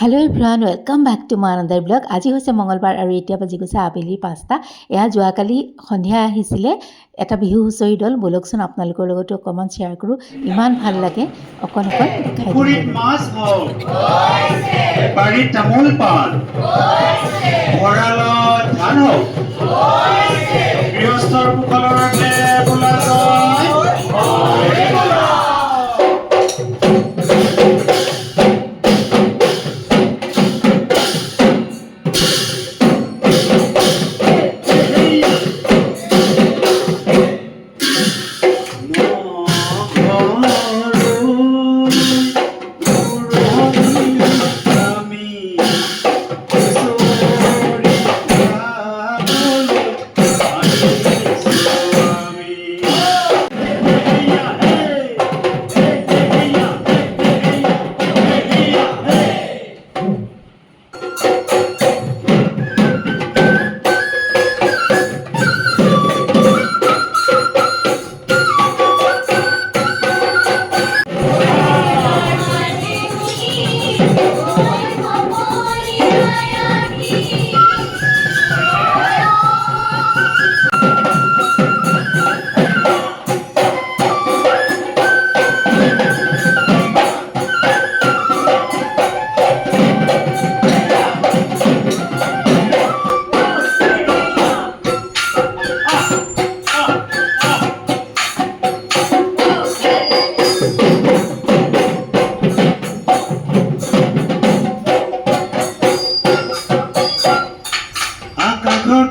Hello' everyone welcome back to my another blog আজি হৈছে মঙলবাৰ আৰু এতিয়া বাজি গৈছে আবেলি পাঁচটা। এয়া যোৱাকালি সন্ধিয়া আহিছিলে। এটা বিহু হুঁচৰি দল, ব'লকচোন আপোনালোকৰ লগতো অকণমান শ্বেয়াৰ কৰোঁ। ইমান ভালো লাগে অকণ অকণ দেখাই দিম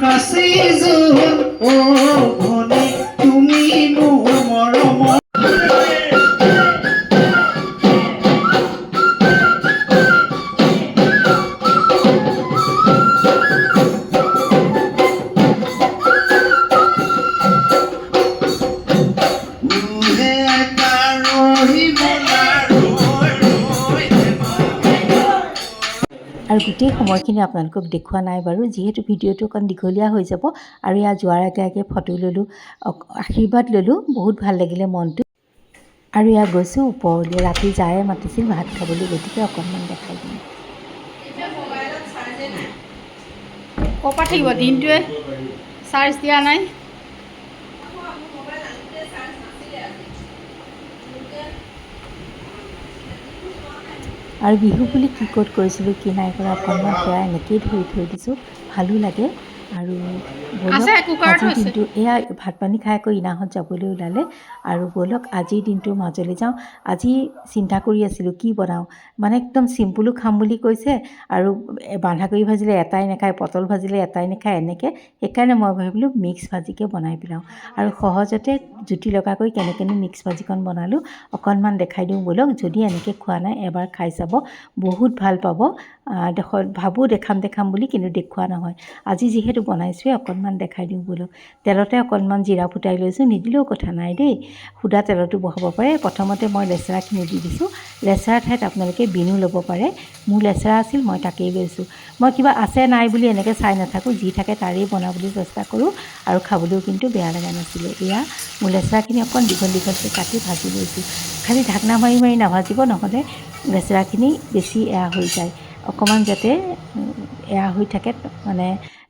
কাছে জোন অ ভনী তুমি মোৰ গোটেই সময়খিনি আপোনালোকক দেখুওৱা নাই বাৰু। যিহেতু ভিডিঅ'টো অকণ দীঘলীয়া হৈ যাব আৰু ইয়াত যোৱাৰ আগে আগে ফটো ল'লোঁ আশীৰ্বাদ ল'লোঁ। বহুত ভাল লাগিলে মনটো। আৰু ইয়াত গৈছোঁ ওপৰলৈ। ৰাতি জাৰে মাতিছিল ভাত খাবলৈ গতিকে অকণমান দেখাই দিম। ক'ৰ পৰা থাকিব? দিনটোৱে চাৰ্জ দিয়া নাই? আৰু বিহু বুলি কি ক'ত কৰিছিলোঁ কি নাই কৰা অকণমান সেয়া এনেকেই ধৰি থৈ দিছোঁ। ভালো লাগে। আৰু আজিৰ দিনটো এয়া ভাত পানী খাই আকৌ ইনাহঁত যাবলৈ ওলালে। আৰু ব'লক আজিৰ দিনটোৰ মাজলৈ যাওঁ। আজি চিন্তা কৰি আছিলোঁ কি বনাওঁ? মানে একদম চিম্পুলো খাম বুলি কৈছে। আৰু বন্ধাকবি ভাজিলে এটাই নাখায় পটল ভাজিলে এটাই নাখায় এনেকৈ। সেইকাৰণে মই ভাবিলোঁ মিক্স ভাজিকে বনাই পেলাওঁ। আৰু সহজতে জুতি লগাকৈ কেনেকৈনো মিক্স ভাজিকণ বনালোঁ অকণমান দেখাই দিওঁ ব'লক। যদি এনেকৈ খোৱা নাই এবাৰ খাই চাব। বহুত ভালো পাব। ভাবোঁ দেখাম দেখাম বুলি কিন্তু দেখুওৱা নহয়। আজি যিহেতু বনাইছোঁৱে, অকণমান দেখাই দিওঁ ব'লক তেলতে অকণমান জিৰা ফুটাই লৈছোঁ, নিদিলেও কথা নাই দেই। সুদা তেলতো বহাব পাৰে। প্ৰথমতে মই লেচেৰাখিনি দি দিছোঁ। লেচেৰা ঠাইত আপোনালোকে বিনো ল'ব পাৰে। মোৰ লেচেৰা আছিল, মই তাকেই লৈছোঁ। মই কিবা আছে নাই বুলি এনেকৈ চাই নাথাকোঁ। যি থাকে তাৰেই বনাবলৈ চেষ্টা কৰোঁ আৰু খাবলৈও কিন্তু বেয়া লগা নাছিলে। এয়া, মোৰ লেচেৰাখিনি অকণ দীঘল দীঘলকৈ কাটি ভাজি লৈছোঁ। খালি ঢাকনা মাৰি মাৰি নাভাজিব, নহ'লে লেচেৰাখিনি বেছি এয়া হৈ যায়। অকণমান যাতে এয়া হৈ থাকে মানে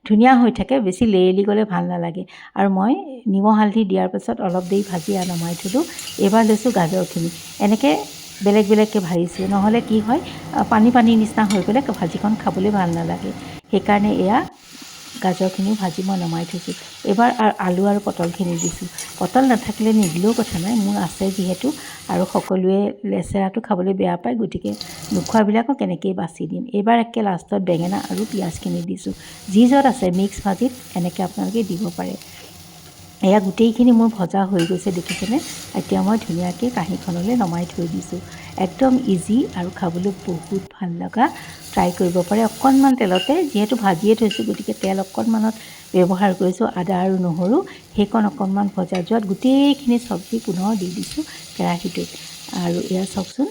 ধুনীয়া হৈ থাকে, বেছি লেৰেলি গ'লে ভালো নালাগে। আৰু মই নিমখ, হালধি দিয়াৰ পাছত অলপ দেৰি ভাজি নমাই থলোঁ। এইবাৰ লৈছোঁ গাজৰখিনি। এনেকৈ বেলেগ বেলেগকৈ ভাজিছোঁ। নহ'লে কি হয় পানী পানী নিচিনা হৈ গ'লে ভাজিখন খাবলৈ ভালো নালাগে। সেইকাৰণে এয়া গাজৰখিনিও ভাজি মই নমাই থৈছোঁ। এইবাৰ আ- আলু আৰু পটলখিনি দিছোঁ। পটল নাথাকিলে নিদিলেও কথা নাই, মোৰ আছে যিহেতু আৰু সকলোৱে লেচেৰাটো খাবলৈ বেয়া পায়, গতিকে নোখোৱাবিলাকক এনেকৈয়ে বাছি দিম। এইবাৰ একে লাষ্টত বেঙেনা আৰু পিঁয়াজখিনি দিছোঁ। যি য'ত আছে, মিক্স ভাজিত এনেকৈ আপোনালোকে দিব পাৰে। এয়া গোটেইখিনি মোৰ ভজা হৈ গৈছে, দেখিছেনে? এতিয়া মই ধুনীয়াকৈ কাঁহীখনলৈ নমাই থৈ দিছোঁ। একদম ইজি আৰু খাবলৈ বহুত ভালো লগা ট্ৰাই কৰিব পাৰে। অকণমান তেলতে যিহেতু ভাজিয়ে থৈছোঁ গতিকে তেল অকণমানত ব্যৱহাৰ কৰিছোঁ আদা আৰু নহৰু। সেইকণ অকণমান ভজা যোৱাত গোটেইখিনি চব্জি পুনৰ দি দিছোঁ কেৰাহীটোত। আৰু এয়া চাওকচোন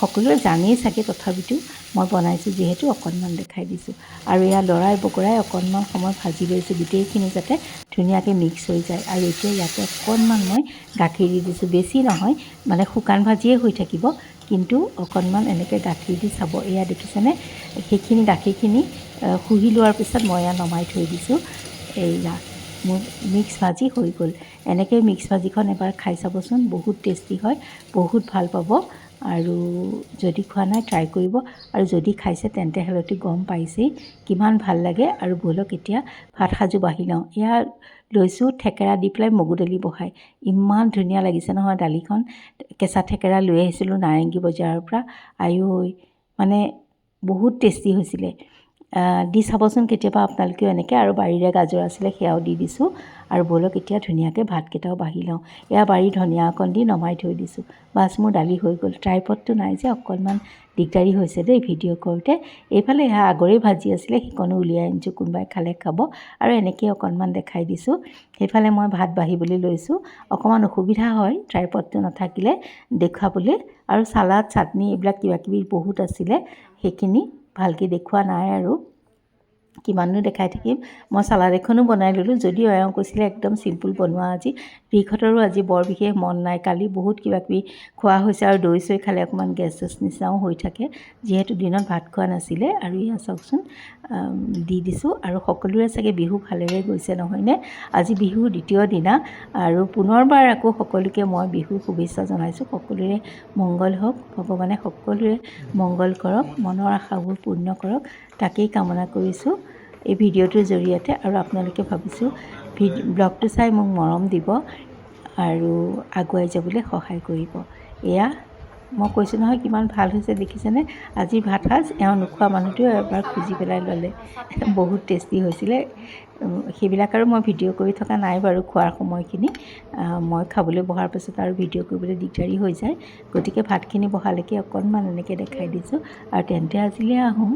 সকলোৱে জানেই চাগে তথাপিতো মই বনাইছোঁ যিহেতু অকণমান দেখাই দিছোঁ। আৰু এয়া লৰাই বকৰাই অকণমান সময় ভাজি লৈছোঁ গোটেইখিনি যাতে ধুনীয়াকৈ মিক্স হৈ যায়। আৰু এতিয়া ইয়াতে অকণমান মই গাখীৰ দি দিছোঁ। বেছি নহয় মানে শুকান ভাজিয়ে হৈ থাকিব কিন্তু অকণমান এনেকৈ গাখীৰ দি চাব। এয়া দেখিছেনে? সেইখিনি গাখীৰখিনি শুহি লোৱাৰ পিছত মই এয়া নমাই থৈ দিছোঁ। এইয়া। মোৰ মিক্স ভাজি হৈ গ'ল। এনেকৈ মিক্স ভাজিখন এবাৰ খাই চাবচোন, বহুত টেষ্টি হয়, বহুত ভালো পাব আৰু যদি খোৱা নাই ট্ৰাই কৰিব। আৰু যদি খাইছে, তেন্তে হ'লেতো গম পাইছেই। কিমান ভালো লাগে আৰু ব'লক এতিয়া ভাত সাজু বাঢ়ি লওঁ। এয়া লৈছোঁ, থেকেৰা দি পেলাই মগু দালি বহাই। ইমান ধুনীয়া লাগিছে নহয় দালিখন। কেঁচা থেকেৰা লৈ আহিছিলোঁ নাৰেংগী বজাৰৰ পৰা। আইঐ মানে বহুত টেষ্টি হৈছিলে। দি চাবচোন কেতিয়াবা আপোনালোকেও এনেকৈ আৰু বাৰীৰে গাজৰ আছিলে সেয়াও দি দিছোঁ। আৰু ব'লক এতিয়া ধুনীয়াকৈ ভাতকেইটাও বাঢ়ি লওঁ। এয়া বাৰী ধনিয়া অকণ দি নমাই থৈ দিছোঁ। বাছ মোৰ দালি হৈ গ'ল। ট্ৰাইপডটো নাই যে অকণমান দিগদাৰী হৈছে দেই ভিডিঅ' কৰোঁতে। এইফালে এয়া আগৰেই ভাজি আছিলে সেইকণো উলিয়াই আনিছোঁ কোনোবাই খালে খাব। আৰু এনেকৈ অকণমান দেখাই দিছোঁ। সেইফালে মই ভাত বাঢ়িবলৈ লৈছোঁ। অকণমান অসুবিধা হয় ট্ৰাইপডটো নাথাকিলে। দেখুৱাবলৈ আৰু চালাড চাটনি এইবিলাক কিবাকিবি বহুত আছিলে সেইখিনি ভালকৈ দেখুওৱা নাই আৰু কিমাননো দেখাই থাকিম। মই চালাড এখনো বনাই ল'লোঁ যদিও এওঁ কৈছিলে একদম চিম্পুল বনোৱা আজি। ৰিঘতৰো আজি বৰ বিশেষ মন নাই। কালি বহুত কিবাকিবি খোৱা হৈছে আৰু দৈ চৈ খালে অকণমান গেছ চেছ নিচিনাও হৈ থাকে। যিহেতু দিনত ভাত খোৱা নাছিলে আৰু এয়া চাওকচোন দি দিছোঁ আৰু সকলোৰে চাগে বিহু ভালেৰে গৈছে নহয়নে? আজি বিহুৰ দ্বিতীয় দিনা আৰু পুনৰবাৰ আকৌ সকলোকে মই বিহুৰ শুভেচ্ছা জনাইছোঁ। সকলোৰে মংগল হওক ভগৱানে সকলোৰে মংগল কৰক মনৰ আশাবোৰ পূৰ্ণ কৰক। তাকেই কামনা কৰিছোঁ এই ভিডিঅ'টোৰ জৰিয়তে আৰু আপোনালোকে ভাবিছোঁ ব্লগটো চাই মোক মৰম দিব আৰু আগুৱাই যাবলৈ সহায় কৰিব। এয়া মই কৈছোঁ নহয় কিমান ভাল হৈছে দেখিছেনে? আজি ভাত সাজ এওঁ নোখোৱা মানুহটোৱেও এবাৰ খুজি পেলাই ল'লে। বহুত টেষ্টি হৈছিলে। সেইবিলাক আৰু মই ভিডিঅ' কৰি থকা নাই বাৰু খোৱাৰ সময়খিনি। মই খাবলৈ বহাৰ পাছত আৰু ভিডিঅ' কৰিবলৈ দিগদাৰী হৈ যায়। গতিকে ভাতখিনি বহালৈকে অকণমান এনেকৈ দেখাই দিছোঁ। আৰু তেন্তে আজিলৈ আহোঁ।